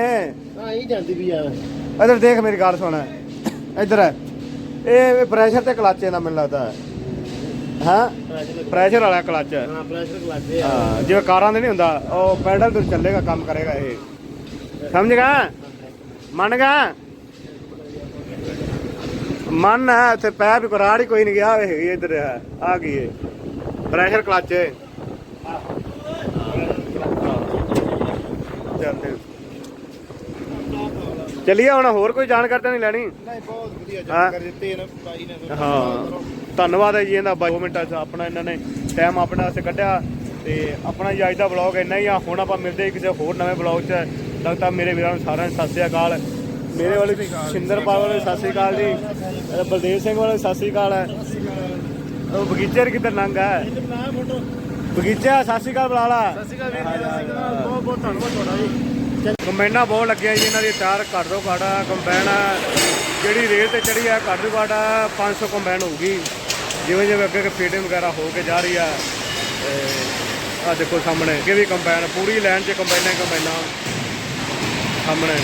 ਹਾਂ ਇਹ ਜਾਂਦੀ ਵੀ ਆ। ਇਧਰ ਦੇਖ ਮੇਰੀ ਗੱਲ ਸੁਣ। ਇਧਰ ਇਹ ਪ੍ਰੈਸ਼ਰ ਤੇ ਕਲੱਚ ਇਹਦਾ ਮੈਨੂੰ ਲੱਗਦਾ ਹੈ। ਹਾਂ? ਪ੍ਰੈਸ਼ਰ ਵਾਲਾ ਕਲੱਚ ਹੈ। ਹਾਂ ਪ੍ਰੈਸ਼ਰ ਕਲੱਚ ਹੈ। ਹਾਂ ਜਿਵੇਂ ਕਾਰਾਂ ਦੇ ਨਹੀਂ ਹੁੰਦਾ ਉਹ ਪੈਡਲ ਤੇ ਚੱਲੇਗਾ ਕੰਮ ਕਰੇਗਾ ਇਹ। ਸਮਝ ਗਿਆ? ਮੰਨ ਗਿਆ? ਮਨ ਹੈ ਤੇ ਪੈਰ ਵੀ ਕਰਾੜ ਹੀ ਕੋਈ ਨਹੀਂ ਗਿਆ ਵੇ ਇਧਰ ਹੈ ਆ ਗਈ ਏ ਪ੍ਰੈਸ਼ਰ ਕਲੱਚ ਹੈ। ਚੱਲਦੇ ਚੱਲੀਏ ਹੁਣ ਹੋਰ ਕੋਈ ਜਾਣਕਾਰੀ ਤਾਂ ਨਹੀਂ ਲੈਣੀ? ਨਹੀਂ ਬਹੁਤ ਵਧੀਆ। ਜਾਣਕਾਰੀ ਦਿੱਤੀ ਇਹਨਾਂ ਭਾਈ ਨੇ। ਹਾਂ। ਧੰਨਵਾਦ ਹੈ ਜੀ ਇਹਦਾ 2 ਮਿੰਟਾਂ 'ਚ ਆਪਣਾ ਇਹਨਾਂ ਨੇ ਟਾਈਮ ਆਪਣੇ ਵਾਸਤੇ ਕੱਢਿਆ ਤੇ ਆਪਣਾ ਜੀ ਅੱਜ ਦਾ ਵਲੌਗ ਇੰਨਾ ਹੀ ਆ। ਹੁਣ ਆਪਾਂ ਮਿਲਦੇ ਹਾਂ ਕਿਸੇ ਹੋਰ ਨਵੇਂ ਵਲੌਗ 'ਚ। ਤੱਕ ਮੇਰੇ ਵੀਰਾਂ ਨੂੰ ਸਾਰਿਆਂ ਨੂੰ ਸਤਿ ਸ੍ਰੀ ਅਕਾਲ। ਮੇਰੇ ਵਾਲੇ ਸਿੰਦਰਪਾਲ ਵਾਲੇ ਸਤਿ ਸ੍ਰੀ ਅਕਾਲ ਜੀ। ਬਲਦੇਵ ਸਿੰਘ ਵਾਲੇ ਸਤਿ ਸ੍ਰੀ ਅਕਾਲ ਉਹ ਬਗੀਚੇ ਦੇ ਕਿੱਧਰ ਲੰਘ ਹੈ? ਬਗੀਚਾ ਸਤਿ ਸ੍ਰੀ ਅਕਾਲ ਬੁਲਾ ਲਾ। ਸਤਿ ਸ਼੍ਰੀ ਅਕਾਲ ਵੀਰ ਬਹੁਤ ਬਹੁਤ ਧੰਨਵਾਦ ਤੁਹਾਡਾ ਜੀ। ਕੰਬਾਈਨਾਂ ਬਹੁਤ ਲੱਗਿਆ ਜੀ ਇਹਨਾਂ ਦੀ ਤਾਰ ਘੱਟ ਤੋਂ ਘੱਟ ਆ, ਕੰਬਾਈਨ ਜਿਹੜੀ ਰੇਲ ਤੇ ਚੜੀ ਆ ਘੱਟ ਤੋਂ ਘੱਟ ਆ 500 ਕੰਬਾਈਨ ਹੋਊਗੀ। ਜਿਵੇਂ ਜਿਵੇਂ ਅੱਗੇ ਅੱਗੇ ਫੀਡਿੰਗ ਵਗੈਰਾ ਹੋ ਕੇ ਜਾ ਰਹੀ ਆ ਆ ਦੇਖੋ ਸਾਹਮਣੇ ਅੱਗੇ ਵੀ ਕੰਬਾਈਨ ਪੂਰੀ ਲਾਈਨ 'ਚ ਕੰਬਾਈਨਾਂ ਕੰਬਾਈਨਾਂ ਸਾਹਮਣੇ।